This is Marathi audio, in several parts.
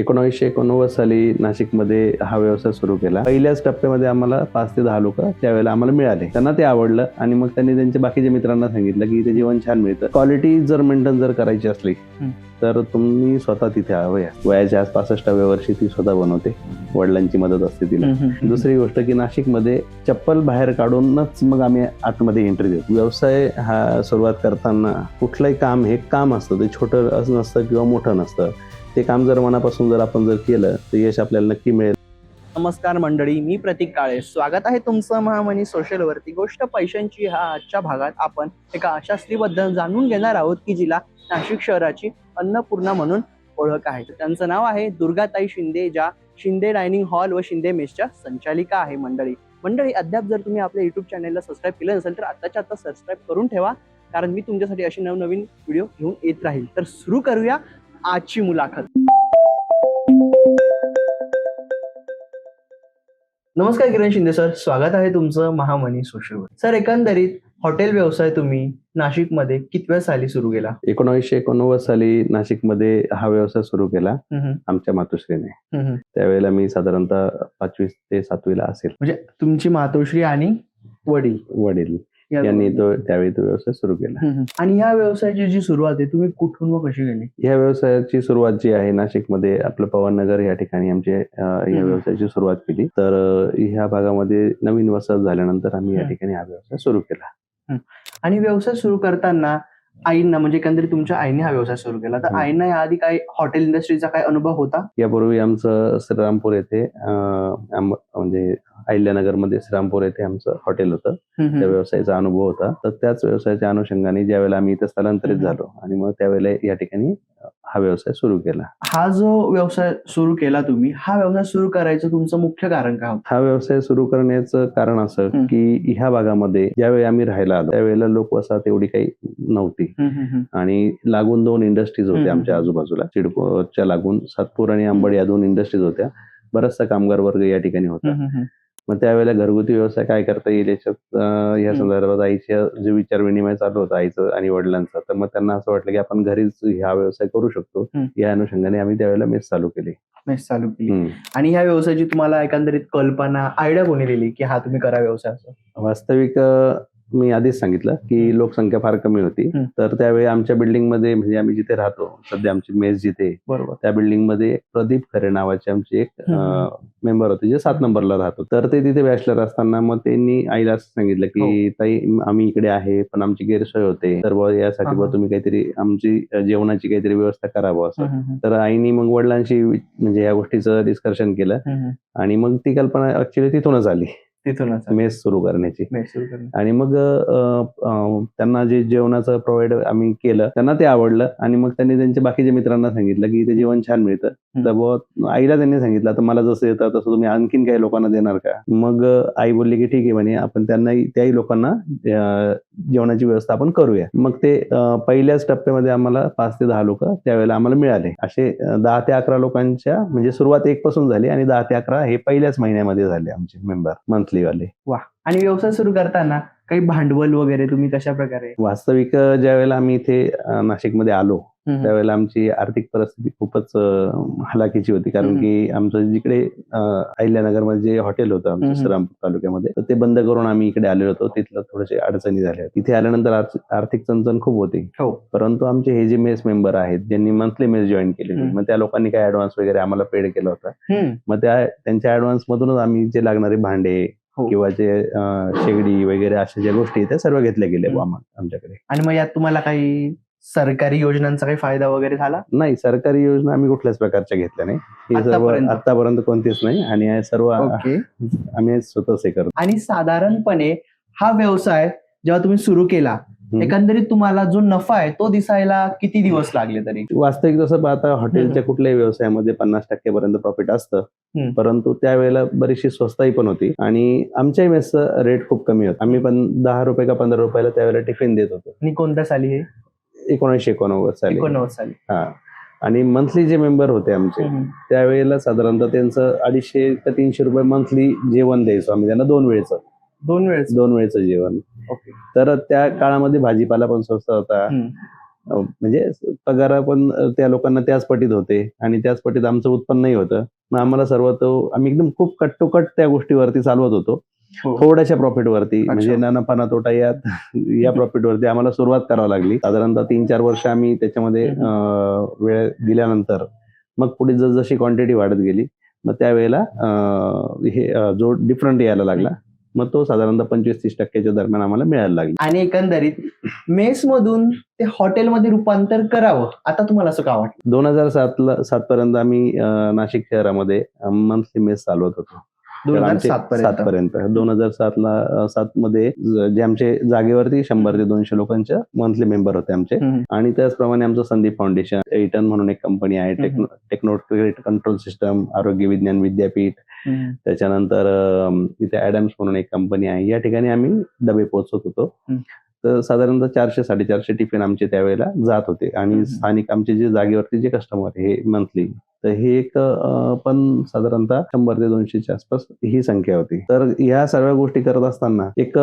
एकोणावीसशे एकोणनव्वद साली नाशिकमध्ये हा व्यवसाय सुरू केला. पहिल्याच टप्प्यामध्ये आम्हाला पाच ते दहा लोक त्यावेळेला आम्हाला मिळाले. त्यांना ते आवडलं आणि मग त्यांनी त्यांच्या बाकीच्या मित्रांना सांगितलं की इथे जेवण छान मिळतं. क्वालिटी जर मेंटेन जर करायची असली. तर तुम्ही स्वतः तिथे हवं. वयाच्या आज पासष्टाव्या वर्षी ती स्वतः बनवते. वडिलांची मदत असते तिला. दुसरी गोष्ट की नाशिकमध्ये चप्पल बाहेर काढूनच मग आम्ही आतमध्ये एंट्री देतो. व्यवसाय हा सुरुवात करताना कुठलंही काम हे काम असतं. ते छोटं असं नसतं किंवा मोठं नसतं. ते काम जर मनापासून जर आपण जर केलं तर यश आपल्याला नक्की मिळेल. नमस्कार मंडळी मी प्रतीक काळे. स्वागत आहे तुमचं महामनी सोशल वरती. गोष्ट पैशांची हा आजच्या भागात आपण एका अशा स्त्रीबद्दल जाणून घेणार आहोत की जिला नाशिक शहराची अन्नपूर्णा म्हणून ओळख आहे. त्यांचं नाव आहे दुर्गाताई शिंदे ज्या शिंदे डायनिंग हॉल व शिंदे मेसच्या संचालिका आहे मंडळी. मंडळी अद्याप जर तुम्ही आपल्या युट्यूब चॅनलला सबस्क्राईब केलं नसेल तर आत्ताच्या आता सबस्क्राईब करून ठेवा. कारण मी तुमच्यासाठी अशी नवनवीन व्हिडिओ घेऊन येत राहील. तर सुरू करूया. आजची मुलाखत. नमस्कार किरण शिंदे सर स्वागत आहे तुमचं महामनी सोशलवर सर एकंदरीत हॉटेल व्यवसाय तुम्ही नाशिकमध्ये कितव्या साली सुरू केला? एकोणावीसशे एकोणनव्वद साली नाशिकमध्ये हा व्यवसाय सुरू केला आमच्या मातोश्रीने. म्हणजे त्यावेळेला मी साधारणतः पाचवी ते सातवीला असेल. तुमची मातोश्री आणि वडील. वडील. यांनी. तो त्यावेळी तो व्यवसाय सुरू केला. आणि या व्यवसायाची जी सुरुवात आहे तुम्ही कुठून व कशी केली ह्या व्यवसायाची सुरुवात जी आहे नाशिकमध्ये आपलं पवननगर या ठिकाणी आमचे हम्म. व्यवसायाची सुरुवात केली तर ह्या भागामध्ये नवीन वसाहत झाल्यानंतर आम्ही या. ठिकाणी हा व्यवसाय सुरू केला आणि व्यवसाय सुरू करताना आईंना म्हणजे एकंदरीत तुमच्या आईने हा व्यवसाय सुरू केला. तर. आईंना याआधी काही हॉटेल इंडस्ट्रीचा काय अनुभव होता? यापूर्वी आमचं श्रीरामपूर येथे म्हणजे अहिल्यानगरमध्ये श्रीरामपूर येथे आमचं हॉटेल होतं. त्या व्यवसायाचा अनुभव होता. तर त्याच व्यवसायाच्या अनुषंगाने ज्यावेळेला आम्ही इथं स्थलांतरित. झालो आणि मग त्यावेळेला या ठिकाणी हा व्यवसाय सुरू केला. हा जो व्यवसाय सुरू केला तुम्ही हा व्यवसाय सुरू करायचं तुमचं मुख्य कारण काय होतं? हा व्यवसाय सुरू करण्याचं कारण असं. की ह्या भागामध्ये ज्यावेळी आम्ही राहायला आलो त्यावेळेला लोकवसाहत एवढी काही नव्हती. आणि लागून दोन इंडस्ट्रीज होत्या. आमच्या आजूबाजूला. सिडकोच्या लागून सातपूर आणि अंबड या दोन इंडस्ट्रीज होत्या. बराचसा कामगार वर्ग या ठिकाणी होता. मग त्यावेळेला घरगुती व्यवसाय काय करता येईल याच्यात या. संदर्भात आईच्या जे विचार विनिमय चालू होता आईचं आणि वडिलांचा तर मग त्यांना असं वाटलं की आपण घरीच हा व्यवसाय करू शकतो. या अनुषंगाने आम्ही त्यावेळेला मेस चालू केली. मेस चालू केली. आणि ह्या व्यवसायाची तुम्हाला एकंदरीत कल्पना आयडिया कोणी दिली की हा तुम्ही करा व्यवसाय असं? वास्तविक मी आधीच सांगितलं की लोकसंख्या फार कमी होती. तर त्यावेळी आमच्या बिल्डिंगमध्ये म्हणजे आम्ही जिथे राहतो सध्या आमची मेस जिथे बरोबर. त्या बिल्डिंगमध्ये प्रदीप खरे नावाचे आमचे एक. मेंबर होते जे सात नंबरला राहतो तर ते तिथे बॅचलर असताना मग त्यांनी आईला सांगितलं की हो. ताई आम्ही इकडे आहे पण आमची गैरसोय होते. तर यासाठी हा. तुम्ही काहीतरी आमची जेवणाची काहीतरी व्यवस्था करावं असं. तर आईनी मग वडिलांशी म्हणजे या गोष्टीचं डिस्कशन केलं. आणि मग ती कल्पना ऍक्च्युली तिथूनच आली. तिथूनच मेस सुरू करण्याची. मेस सुरू करणं. आणि मग त्यांना जे जेवणाचं प्रोव्हाइड आम्ही केलं त्यांना ते आवडलं. आणि मग त्यांनी त्यांच्या बाकीच्या मित्रांना सांगितलं की इथे जेवण छान मिळतं. तर आईला त्यांनी सांगितलं तर मला जसं येतं तसं तुम्ही आणखीन काही लोकांना देणार का? मग आई बोलली की ठीक आहे म्हणे आपण त्यांनाही त्याही लोकांना जेवणाची व्यवस्था आपण करूया. मग ते पहिल्याच टप्प्यामध्ये आम्हाला पाच ते दहा लोक त्यावेळेला आम्हाला मिळाले. असे दहा ते अकरा लोकांच्या म्हणजे सुरुवात एक पासून झाली आणि दहा ते अकरा हे पहिल्याच महिन्यामध्ये झाले आमचे मेंबर मंथली वाले आणि व्यवसाय सुरू करताना काही भांडवल वगैरे तुम्ही कशा प्रकारे वास्तविक ज्या वेळेला आम्ही इथे नाशिकमध्ये आलो त्यावेळेला आमची आर्थिक परिस्थिती खूपच हलाखीची होती कारण. की आमचं जिकडे अहिल्यानगरमध्ये जे हॉटेल होतं आमच्या. श्रीरामपूर तालुक्यामध्ये तर ते बंद करून आम्ही इकडे आलेलो होतो तिथलं थोडेसे अडचणी झाल्या इथे आल्यानंतर आर्थ- आर्थिक चणचण खूप होती हो परंतु आमचे हे जे मेस मेंबर आहेत ज्यांनी मंथली मेस जॉईन केलेली. मग त्या लोकांनी काय ऍडव्हान्स वगैरे आम्हाला पेड केला होता. मग त्या त्यांच्या ऍडव्हान्स मधूनच आम्ही जे लागणारे भांडे. किंवा जे शेगडी वगैरे अशा ज्या गोष्टी त्या सर्व घेतल्या गेल्या आमच्याकडे. आणि मग यात तुम्हाला काही सरकारी योजनांचा काही फायदा वगैरे झाला? नाही सरकारी योजना आम्ही कुठल्याच प्रकारच्या घेतल्या नाही. हे सर्व आतापर्यंत? कोणतीच नाही आणि हे सर्व ओके. आम्ही स्वतःच हे करतो. आणि साधारणपणे हा व्यवसाय जेव्हा तुम्ही सुरू केला. एकंदरीत तुम्हाला जो नफा आहे तो दिसायला किती दिवस लागले तरी? वास्तविक जसं आता हॉटेलच्या कुठल्याही व्यवसायामध्ये पन्नास टक्केपर्यंत प्रॉफिट असतं. परंतु त्यावेळेला बरीचशी स्वस्ताही पण होती. आणि आमच्याही मेसचं रेट खूप कमी होतं. आम्ही पण दहा रुपये का पंधरा रुपयाला त्यावेळेला टिफिन देत होतो. आणि कोणत्या साली हे? एकोणीसशे एकोणनव्वद साली. एकोणनव्वद साली. हा. आणि मंथली जे मेंबर होते आमचे. त्यावेळेला साधारणतः त्यांचं अडीचशे ते तीनशे रुपये मंथली जेवण द्यायचो आम्ही. त्यांना दोन वेळचं. दोन वेळेस? दोन वेळचं जेवण. ओके. तर त्या काळामध्ये भाजीपाला पण स्वस्त होता. म्हणजे पगार पण त्या लोकांना त्याच पटीत होते आणि त्याच पटीत आमचं उत्पन्नही होतं. मग आम्हाला सर्व तो आम्ही एकदम खूप कट्टोकट त्या गोष्टीवरती चालवत होतो. हो. थोड्याशा प्रॉफिट वरती म्हणजे नफा तोटा यात या प्रॉफिट वरती आम्हाला सुरुवात करावी लागली. साधारणतः तीन चार वर्ष आम्ही त्याच्यामध्ये वेळ दिल्यानंतर मग पुढे जसजशी क्वांटिटी वाढत गेली मग त्यावेळेला हे जो डिफरंट यायला लागला. मग तो साधारणतः पंचवीस तीस टक्क्याच्या दरम्यान आम्हाला मिळायला लागला. आणि एकंदरीत मेस मधून ते हॉटेलमध्ये रूपांतर करावं आता तुम्हाला असं का वाटतं दोन हजार सातला सात पर्यंत आम्ही अं, नाशिक शहरामध्ये मंथली मेस चालवत होतो. दोन हजार सात पर्यंत. दोन हजार सातला सात मध्ये ज- आमचे जागेवरती शंभर ते दोनशे लोकांच्या मंथली मेंबर होते आमचे. आणि त्याचप्रमाणे आमचं संदीप फाउंडेशन एटन म्हणून एक कंपनी आहे टेक्नो टेक्नो कंट्रोल सिस्टम आरोग्य विज्ञान विद्यापीठ. त्याच्यानंतर इथे ऍडम्स म्हणून एक कंपनी आहे. या ठिकाणी आम्ही डबे पोहोचत होतो. तर साधारणतः चारशे साडेचारशे टिफिन आमचे त्यावेळेला जात होते. आणि. स्थानिक आमचे जे जागेवरती जे कस्टमर हे मंथली तर हे एक पण साधारणतः शंभर ते दोनशेच्या आसपास ही संख्या होती. तर ह्या सर्व गोष्टी करत असताना एक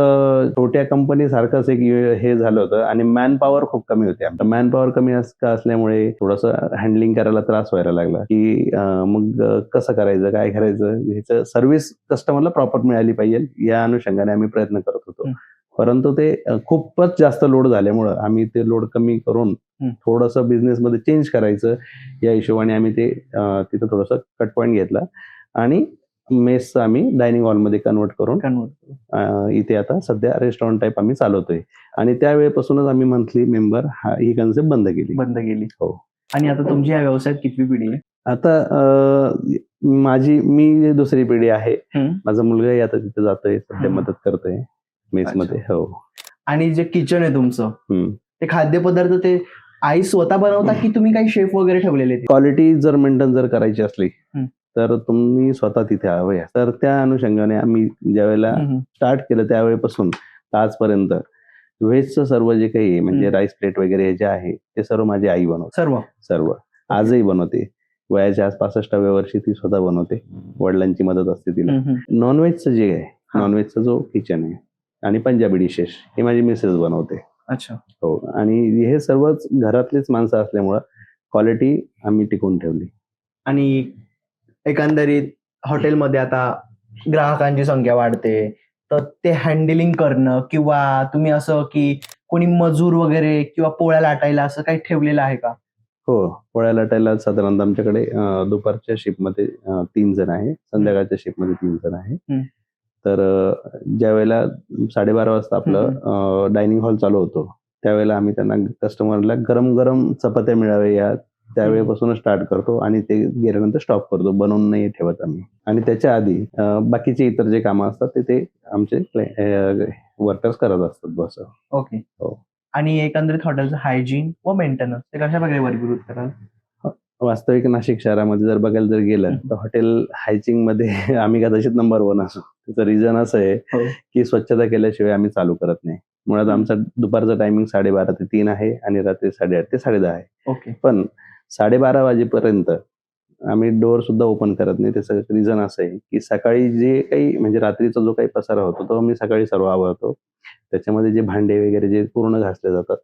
छोट्या कंपनी सारखंच एक हे झालं होतं. आणि मॅन पॉवर खूप कमी होते मॅन पॉवर कमी असल्यामुळे थोडंसं हँडलिंग करायला त्रास व्हायला लागला की मग कसं करायचं काय करायचं? ह्याचं सर्व्हिस कस्टमरला प्रॉपर मिळाली पाहिजे या अनुषंगाने आम्ही प्रयत्न करत होतो. परंतु ते खूपच जास्त लोड झाल्यामुळं आम्ही ते लोड कमी करून. थोडंसं बिझनेस मध्ये चेंज करायचं या हिशोबाने आम्ही ते तिथं थोडंसं कट पॉईंट घेतला आणि मेसचं आम्ही डायनिंग हॉलमध्ये कन्वर्ट करून इथे आता सध्या रेस्टॉरंट टाईप आम्ही चालवतोय आणि त्यावेळेपासूनच आम्ही मंथली मेंबर हा ही कन्सेप्ट बंद केली बंद केली हो. आणि आता तुमची या व्यवसायात कितवी पिढी आहे आता माझी मी दुसरी पिढी आहे. माझा मुलगाही आता तिथे जातोय सध्या. मदत करतोय मेस मध्ये हो आणि जे किचन आहे तुमचं. ते खाद्यपदार्थ ते आई स्वतः बनवता की तुम्ही काही शेफ वगैरे ठेवलेले? क्वालिटी जर मेंटेन जर करायची असली. तर तुम्ही स्वतः तिथे हवे तर त्या अनुषंगाने आम्ही ज्यावेळेला. स्टार्ट केलं त्यावेळेपासून आजपर्यंत व्हेजचं सर्व जे काही आहे, म्हणजे. राईस प्लेट वगैरे हे जे आहे ते सर्व माझी आई बनवते सर्व सर्व आजही बनवते वयाच्या आज पासष्टाव्या वर्षी ती स्वतः बनवते वडिलांची मदत असते तिला. नॉनव्हेजचं जे आहे. नॉनव्हेजचा जो किचन आहे आणि पंजाबी डिशेस हे माझी मिसेस बनवते. अच्छा. हो आणि हे सर्वच घरातलीच माणसं असल्यामुळं क्वालिटी आम्ही टिकवून ठेवली. आणि एकंदरीत हॉटेलमध्ये आता ग्राहकांची संख्या वाढते तर ते हँडलिंग करणं किंवा तुम्ही असं की कोणी मजूर वगैरे किंवा पोळ्या लाटायला असं काही ठेवलेलं आहे का? हो पोळ्या लाटायला साधारणतः आमच्याकडे दुपारच्या शिपमध्ये तीन जण आहे. संध्याकाळच्या शिपमध्ये तीन जण आहे. तर ज्या वेळेला साडेबारा वाजता आपलं डायनिंग हॉल चालू होतो त्यावेळेला आम्ही त्यांना कस्टमरला गरम गरम चपात्या मिळावे या त्यावेळेपासूनच स्टार्ट करतो आणि ते गेल्यानंतर स्टॉप करतो बनवून नाही ठेवत आम्ही. आणि त्याच्या आधी बाकीचे इतर जे कामं असतात ते ते आमचे वर्कर्स करत असतात बस. ओके. हो. आणि एकंदरीत हॉटेलचं हायजीन व मेंटेनन्स ते कशा प्रकारे वर्गीकृत कराल? वास्तविक नाशिक शहरामध्ये जर बघायला जर गेलं. तर हॉटेल हायचिंगमध्ये आम्ही कदाचित नंबर वन असू. त्याचं रिझन असं हो. आहे की स्वच्छता केल्याशिवाय आम्ही चालू करत नाही मुळात. आमचा दुपारचा टायमिंग साडेबारा ते तीन आहे आणि रात्री साडेआठ ते साडेदहा आहे ओके पण साडेबारा वाजेपर्यंत आम्ही डोअर सुद्धा ओपन करत नाही त्याचं रिझन असं आहे की सकाळी जे काही म्हणजे रात्रीचा जो काही पसारा होतो तो मी सकाळी सर्व आवडतो त्याच्यामध्ये जे भांडे वगैरे जे पूर्ण घासले जातात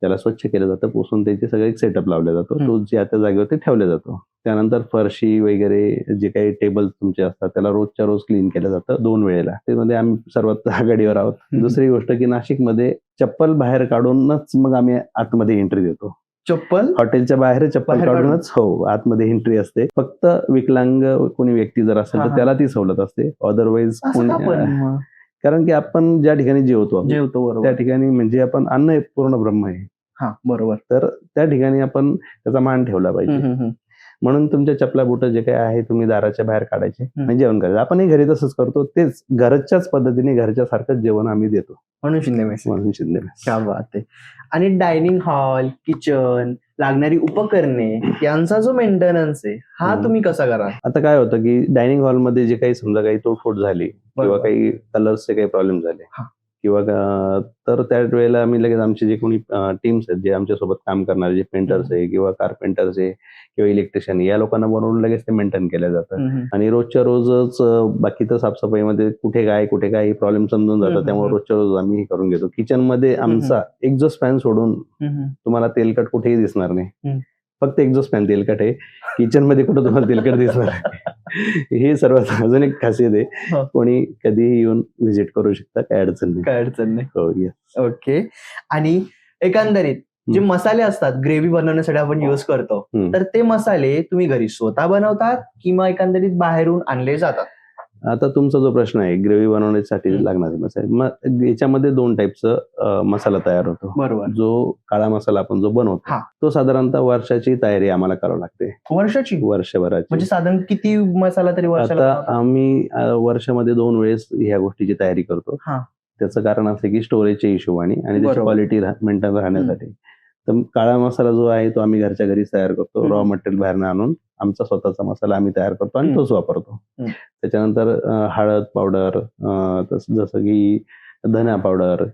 त्याला स्वच्छ केलं जातं पुसून त्याचे सगळे सेटअप लावला जातो. तो ज्या त्या जागेवरती ठेवला जातो. त्यानंतर फरशी वगैरे जे काही टेबल तुमचे असतात त्याला रोजच्या रोज क्लीन केलं जातं दोन वेळेला. त्यामध्ये आम्ही सर्वात आघाडीवर आहोत. दुसरी गोष्ट की नाशिकमध्ये चप्पल बाहेर काढूनच मग आम्ही आतमध्ये एंट्री देतो. चप्पल? हॉटेलच्या बाहेर चप्पल? काढूनच हो आतमध्ये एंट्री असते. फक्त विकलांग कोणी व्यक्ती जर असेल तर. त्याला ती सवलत असते. अदरवाईज असं का पण मग? कारण की आपण ज्या ठिकाणी जेवतो आपण, जेवतो त्या बरोबर ठिकाणी म्हणजे आपण अन्न हे पूर्ण ब्रह्म आहे. हा बरोबर. तर त्या ठिकाणी आपण त्याचा मान ठेवला पाहिजे. म्हणून तुमच्या चपला बुट जे काही आहे तुम्ही दाराच्या बाहेर काढायचे आणि जेवण करायचं. आपणही घरी तसंच करतो. तेच घरच्याच पद्धतीने घरच्या सारखंच जेवण आम्ही देतो. म्हणून शिंदे मेस. म्हणून शिंदे क्या बात आहे. आणि डायनिंग हॉल किचन लागणारी उपकरणे यांचा जो मेंटेनन्स आहे हा. तुम्ही कसा करा आता काय होतं की डायनिंग हॉलमध्ये जे काही समजा काही तोडफोड झाली किंवा. काही कलर्सचे काही प्रॉब्लेम झाले. किंवा तर त्या वेळेला आम्ही लगेच आमचे जे कोणी टीम्स आहेत जे आमच्यासोबत काम करणारे जे पेंटर्स आहे किंवा कारपेंटर्स आहे किंवा इलेक्ट्रिशियन या लोकांना बनवून लगेच ते मेंटेन केलं जातं. आणि रोजच्या रोजच बाकी तर साफसफाईमध्ये कुठे काय कुठे काय प्रॉब्लेम समजून जातात त्यामुळे. रोजच्या रोज आम्ही हे करून घेतो किचनमध्ये आमचा एक्झॉस्ट फॅन सोडून हम्म, हम्म. तुम्हाला तेलकट कुठेही दिसणार नाही. फक्त एक्झॉस्ट फॅन तेलकट आहे किचनमध्ये कुठं तुम्हाला तेलकट दिसणार हे सर्वात अजून एक खासियत आहे. कोणी कधीही येऊन व्हिजिट करू शकता काय अडचण नाही काय अडचण नाही हो. ओके आणि एकंदरीत जे. मसाले असतात ग्रेव्ही बनवण्यासाठी आपण युज करतो. तर ते मसाले तुम्ही घरी स्वतः बनवतात किंवा एकंदरीत बाहेरून आणले जातात आता तुमचा जो प्रश्न आहे ग्रेव्ही बनवण्यासाठी. लागणारे मसाले मग याच्यामध्ये दोन टाईपचं मसाला तयार होतो बरोबर जो काळा मसाला आपण जो बनवतो. तो साधारणतः वर्षाची तयारी आम्हाला करावी लागते वर्षाची वर्षभराची म्हणजे साधारण किती मसाला तरी आता? आम्ही वर्षामध्ये दोन वेळेस ह्या गोष्टीची तयारी करतो हा. त्याचं कारण असं की स्टोरेजच्या हिशोबाने आणि. क्वालिटी मेंटेन राहण्यासाठी तर काळा मसाला जो आहे तो आम्ही घरच्या घरीच तयार करतो. रॉ मटेरियल बाहेरनं आणून आमचा स्वतःचा मसाला आम्ही तयार करतो आणि. तोच वापरतो. त्याच्यानंतर हळद पावडर जसं की धना पावडर.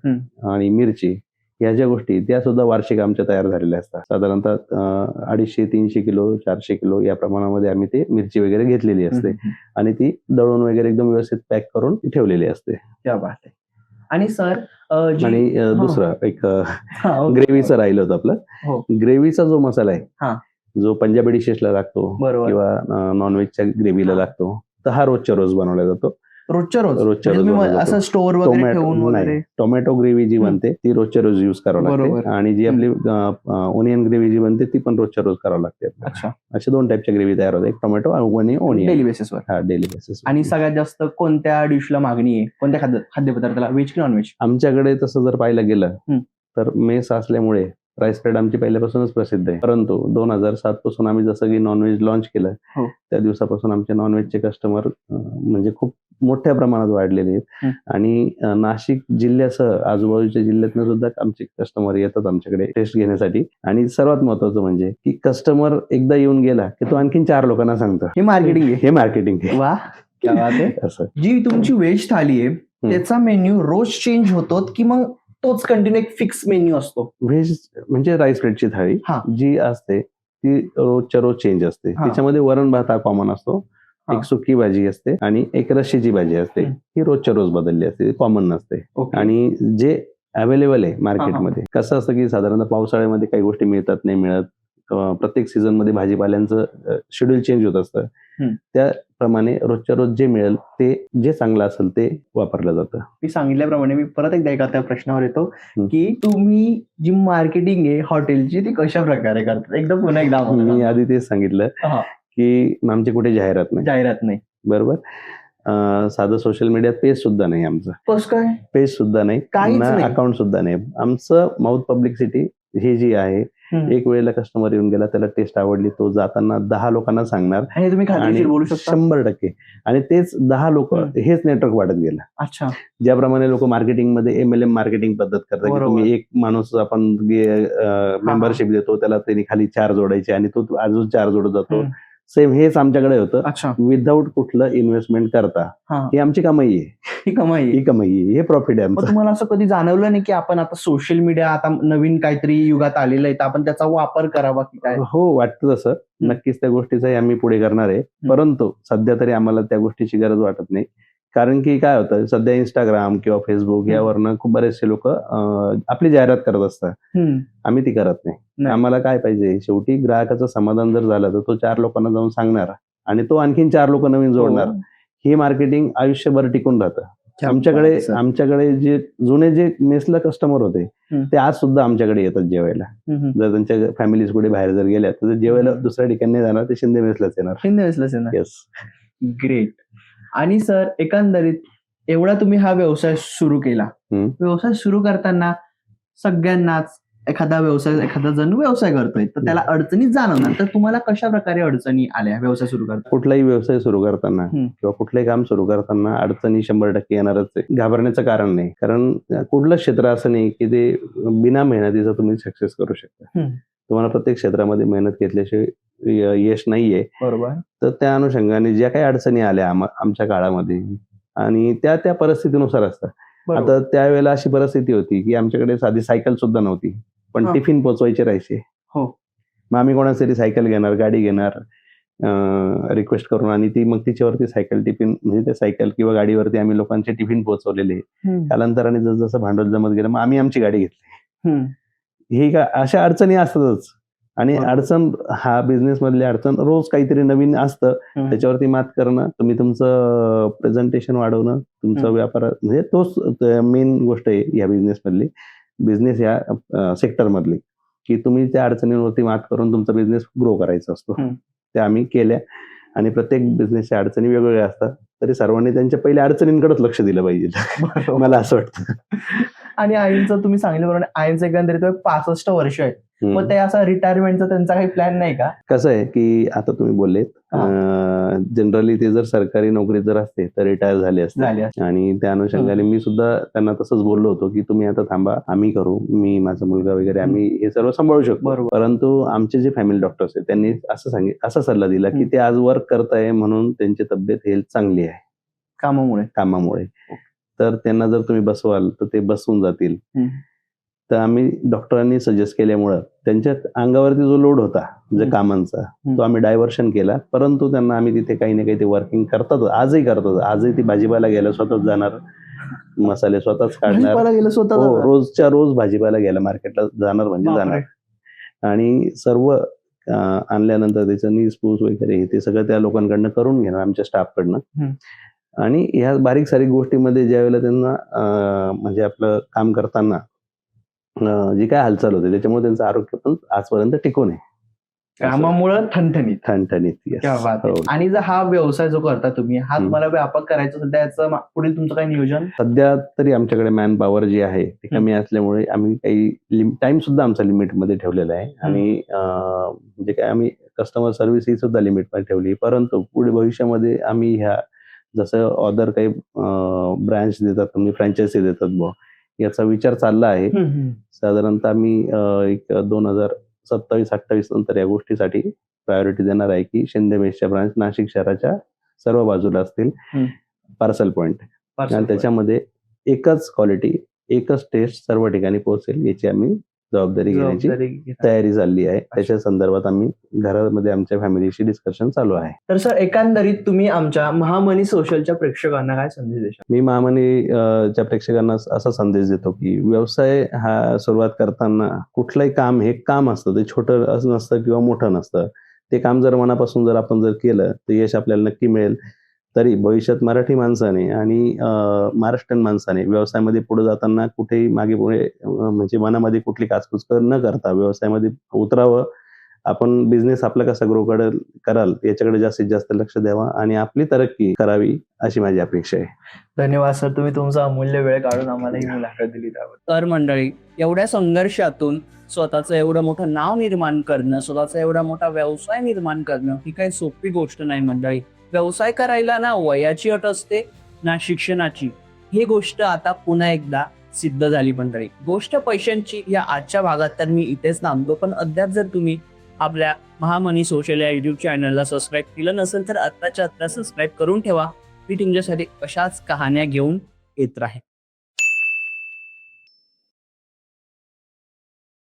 आणि मिरची ह्या ज्या गोष्टी त्या सुद्धा वार्षिक आमच्या तयार झालेल्या असतात साधारणतः अडीचशे तीनशे किलो चारशे किलो या प्रमाणामध्ये आम्ही ते मिरची वगैरे घेतलेली असते. आणि ती दळून वगैरे एकदम व्यवस्थित पॅक करून ठेवलेली असते आणि सर आणि अ, दुसरं एक हो. ग्रेव्हीचं राहिलं होतं हो. आपलं ग्रेव्हीचा जो मसाला हा. आहे जो पंजाबी डिशेसला लागतो किंवा नॉनव्हेजच्या ग्रेव्हीला हा. लागतो तर हा रोजच्या रोज बनवला जातो रोजच्या रोज. रोजच्या म्हणजे रोज बनवला असं जातो. स्टोअर वगैरे ठेवून टोमॅटो वगैरे. नाही टोमॅटो ग्रेव्ही जी. बनते ती रोजच्या रोज युज करावी लागते. बरोबर. आणि जी आपली ओनियन ग्रेव्ही जी बनते ती पण रोजच्या रोज करावी लागते आपल्याला. अच्छा. अशा दोन टाईपच्या ग्रेव्ही तयार होतात. एक टोमॅटो आणि ओनियन डेली बेसिसवर हा डेली बेसिस आणि सगळ्यात जास्त कोणत्या डिशला मागणी आहे? कोणत्या खाद्य खाद्यपदार्थाला? व्हेज की नॉनव्हेज आमच्याकडे तसं जर पाहायला गेलं. तर मेस असल्यामुळे राईस ब्रेड आमची पहिल्यापासूनच प्रसिद्ध आहे. परंतु दोन हजार सात पासून आम्ही जसं की नॉनव्हेज लॉन्च केलं हो. त्या दिवसापासून आमचे नॉनव्हेजचे कस्टमर म्हणजे खूप मोठ्या प्रमाणात वाढलेले आहेत. आणि नाशिक जिल्ह्यासह आजूबाजूच्या जिल्ह्यातनं सुद्धा आमचे कस्टमर येतात आमच्याकडे टेस्ट घेण्यासाठी. आणि सर्वात महत्वाचं म्हणजे की कस्टमर एकदा येऊन गेला की तो आणखीन चार लोकांना सांगतो. हे मार्केटिंग हे मार्केटिंग वा क्या बात आहे. असं. जी तुमची व्हेज थाली आहे त्याचा मेन्यू रोज चेंज होतो की मग तोच कंटिन्यू एक फिक्स मेन्यू असतो? व्हेज म्हणजे राईस ब्रेडची थाळी. जी असते ती रोजच्या रोज चेंज असते. त्याच्यामध्ये वरण भात हा कॉमन असतो. एक सुकी भाजी असते आणि एक रश्शीची भाजी असते. ही रोजच्या रोज बदलली असते. कॉमन नसते. आणि जे अवेलेबल आहे मार्केटमध्ये कसं असतं की साधारणतः पावसाळ्यामध्ये काही गोष्टी मिळतात नाही मिळत प्रत्येक सीझनमध्ये भाजीपाल्यांचं शेड्यूल चेंज होत असतं. त्याप्रमाणे रोजच्या रोज जे मिळेल ते जे चांगलं असेल ते वापरलं जातं. मी सांगितल्याप्रमाणे मी परत एकदा एका त्या प्रश्नावर येतो. की तुम्ही जी मार्केटिंग आहे हॉटेलची ती कशा प्रकारे करतात एकदा पुन्हा एकदा मी. आधी तेच सांगितलं. की आमची कुठे जाहिरात नाही. जाहिरात नाही. बरोबर? साधं सोशल मीडियात पेज सुद्धा नाही आमचं. काय? पेज सुद्धा नाही. अकाउंट सुद्धा नाही. आमचं माउथ पब्लिसिटी ही जी आहे. एक वेळेला कस्टमर येऊन गेला त्याला टेस्ट आवडली तो जाताना दहा लोकांना सांगणार बोलू शकता? शंभर टक्के. आणि तेच दहा लोक. हेच नेटवर्क वाढत गेलं. अच्छा. ज्याप्रमाणे लोक मार्केटिंगमध्ये एम एल एम मार्केटिंग पद्धत करतात. तुम्ही एक माणूस आपण मेंबरशिप देतो त्याला त्यांनी खाली चार जोडायचे आणि तो अजून चार जोडत जातो. सेम हेच आमच्याकडे होतं. विदाऊट कुठलं इन्व्हेस्टमेंट करता. हा. आमची कमाई आहे. ही कमाई. ही कमाई आहे. हे प्रॉफिट आहे तुम्हाला असं कधी जाणवलं नाही की आपण आता सोशल मीडिया आता नवीन काहीतरी युगात आलेलं आहे तर आपण त्याचा वापर करावा की काय? हो वाटतं तसं. नक्कीच त्या गोष्टीचाही आम्ही पुढे करणार आहे. परंतु सध्या तरी आम्हाला त्या गोष्टीची गरज वाटत नाही. कारण की काय होतं सध्या इंस्टाग्राम किंवा फेसबुक. यावरनं खूप बरेचसे लोक आपली जाहिरात करत असतात. आम्ही ती करत नाही. आम्हाला काय पाहिजे शेवटी ग्राहकाचं समाधान जर झालं तर तो चार लोकांना जाऊन सांगणार आणि तो आणखीन चार लोक नवीन जोडणार हो. ही मार्केटिंग आयुष्यभर टिकून राहतं आमच्याकडे. आमच्याकडे जे जुने जे मेसला कस्टमर होते. ते आज सुद्धा आमच्याकडे येतात जेवायला. जर त्यांच्या फॅमिलीज कुठे बाहेर जर गेल्या तर जेवायला. दुसऱ्या ठिकाणी जाणार ते शिंदे मेसलाच येणार वेसलंच आहे ना येस ग्रेट आणि सर एकंदरीत एवढा तुम्ही हा व्यवसाय सुरू केला. व्यवसाय सुरू करताना सगळ्यांनाच एखादा व्यवसाय एखादा जण व्यवसाय करतोय तर त्याला अडचणीच जाणवणार तर तुम्हाला कशा प्रकारे अडचणी आल्या व्यवसाय सुरू करता कुठलाही व्यवसाय सुरू करताना. किंवा कुठलंही काम सुरू करताना अडचणी शंभर टक्के येणारच आहे घाबरण्याचं कारण नाही कारण कुठलं क्षेत्र असं नाही की ते बिना मेहनतीचं तुम्ही सक्सेस करू शकता. तुम्हाला प्रत्येक क्षेत्रामध्ये मेहनत घेतल्याशिवाय यश नाहीये बरोबर तर त्या अनुषंगाने ज्या काही अडचणी आल्या आम- आमच्या काळामध्ये आणि त्या त्या परिस्थितीनुसार असतात बरोबर. आता त्यावेळेला अशी परिस्थिती होती की आमच्याकडे साधी सायकल सुद्धा नव्हती पण हा. टिफिन पोचवायचे राहायचे हो. मग आम्ही कोणाची तरी सायकल घेणार गाडी घेणार रिक्वेस्ट करून आणि ती मग तिच्यावरती सायकल टिफिन म्हणजे त्या सायकल किंवा गाडीवरती आम्ही लोकांचे टिफिन पोहोचवलेले हम्म. कालांतराने जसं भांडवल जमत गेलं मग आम्ही आमची गाडी घेतली हम्म. ही का अशा अडचणी असतातच आणि बरोबर. अडचण हा बिझनेस मधली अडचण रोज काहीतरी नवीन असतं. त्याच्यावरती मात करणं तुम्ही तुमचं प्रेझेंटेशन वाढवणं तुमचं. व्यापार म्हणजे तोच मेन गोष्ट आहे या बिझनेस मधली बिझनेस या सेक्टर मधली की तुम्ही त्या अडचणींवरती मात करून तुमचा बिझनेस ग्रो करायचा असतो. त्या आम्ही केल्या आणि प्रत्येक बिझनेसच्या अडचणी वेगवेगळ्या असतात तरी सर्वांनी त्यांच्या पहिल्या अडचणींकडेच लक्ष दिलं पाहिजे बरोबर. मला असं वाटतं आणि आईंचं तुम्ही सांगितल्याप्रमाणे आईंचं एकंदरीत पासष्ट वर्ष आहे. मग ते असं रिटायरमेंटचा त्यांचा काही प्लॅन नाही का? कसं आहे की आता तुम्ही बोललेत जनरली ते जर सरकारी नोकरीत जर असते तर रिटायर झाले असते. आणि त्या अनुषंगाने मी सुद्धा त्यांना तसंच बोललो होतो की तुम्ही आता थांबा आम्ही करू मी माझा मुलगा वगैरे आम्ही हे सर्व सांभाळू शकतो. परंतु आमचे जे फॅमिली डॉक्टर्स आहेत त्यांनी असं सांगित असा सल्ला दिला की. ते आज वर्क करताय म्हणून त्यांची तब्येत हेल्थ चांगली आहे. कामामुळे. कामामुळे. तर त्यांना जर तुम्ही बसवाल तर ते बसून जातील. तर आम्ही डॉक्टरांनी सजेस्ट केल्यामुळं त्यांच्या अंगावरती जो लोड होता जे. कामांचा. तो आम्ही डायव्हर्शन केला परंतु त्यांना आम्ही तिथे काही ना काही ते वर्किंग करतात आजही करतात आजही ती भाजीपाला घ्यायला स्वतःच जाणार मसाले स्वतःच काढणार स्वतः हो. रोजच्या रोज भाजीपाला घ्यायला मार्केटला जाणार म्हणजे. जाणार आणि सर्व आणल्यानंतर त्याचं नीस पूस वगैरे हे ते सगळं त्या लोकांकडनं करून घेणार आमच्या स्टाफकडनं. आणि ह्या बारीक सारीक गोष्टीमध्ये ज्या वेळेला त्यांना म्हणजे आपलं काम करताना अं, जी काय हालचाल होते त्याच्यामुळे त्यांचं आरोग्य पण आजपर्यंत टिकून आहे कामामुळे ठणठणीत ठणठणीत yes. क्या बात आहे. हो. आणि जर हा व्यवसाय जो करता तुम्ही हा हम्म. तुम्हाला व्यापक करायचा तर याचं मा- पुढील तुमचं काही नियोजन सध्या तरी आमच्याकडे मॅन पॉवर जी आहे ती कमी असल्यामुळे आम्ही काही टाइम सुद्धा आमचा लिमिटमध्ये ठेवलेला आहे आणि अं, म्हणजे काय आम्ही कस्टमर सर्व्हिस ही सुद्धा लिमिटमध्ये ठेवली परंतु पुढे भविष्यामध्ये आम्ही ह्या जसं अदर काही ब्रँच देतात तुम्ही फ्रँचायझी देतात बुवा याचा विचार चालला आहे. साधारणतः आम्ही एक दोन हजार सत्तावीस अठ्ठावीस नंतर या गोष्टीसाठी प्रायोरिटी देणार आहे की शिंदे मेसच्या ब्रांच नाशिक शहराच्या सर्व बाजूला असतील. पार्सल पॉइंट आणि त्याच्यामध्ये एकच क्वालिटी एकच टेस्ट सर्व ठिकाणी पोहोचेल याची आम्ही जबाबदारी घेण्याची. तयारी झाली आहे. त्याच्या संदर्भात आम्ही घरामध्ये आमच्या फॅमिलीशी डिस्कशन चालू आहे. तर सर एकंदरीत तुम्ही आमच्या महामनी सोशलच्या प्रेक्षकांना काय संदेश देशाल? मी महामनी च्या प्रेक्षकांना असा संदेश देतो की व्यवसाय हा सुरुवात करताना कुठलंही काम हे काम असतं. ते छोटं नसतं किंवा मोठं नसतं. ते काम जर मनापासून जर आपण जर केलं तर यश आपल्याला नक्की मिळेल. तरी भविष्यात मराठी माणसाने आणि महाराष्ट्रीयन माणसाने व्यवसायामध्ये पुढे जाताना कुठेही मागे पुढे म्हणजे मनामध्ये कुठली काचकूच कर न करता व्यवसायामध्ये उतरावं. आपण बिझनेस आपला कसा ग्रो करेल कराल याच्याकडे जास्तीत जास्त लक्ष द्यावा आणि आपली तरक्की करावी अशी माझी अपेक्षा आहे. धन्यवाद सर तुम्ही तुमचा अमूल्य वेळ काढून आम्हाला ही मुलाखत दिली तर मंडळी एवढ्या संघर्षातून स्वतःचं एवढं मोठं नाव निर्माण करणं स्वतःचा एवढा मोठा व्यवसाय निर्माण करणं ही काही सोपी गोष्ट नाही मंडळी. व्यवसाय करायला ना वयाची अट असते ना शिक्षणाची. ही गोष्ट आता पुन्हा एकदा सिद्ध झाली मंडळी. गोष्ट पैशांची या आजच्या भागात तर मी इथेच थांबतो. पण अद्याप जर तुम्ही आपल्या महामनी सोशल या युट्यूब चॅनलला सबस्क्राईब केलं नसेल तर आत्ताच्या आत्ता सबस्क्राईब करून ठेवा. मी तुमच्यासाठी अशाच कहाण्या घेऊन येत राहील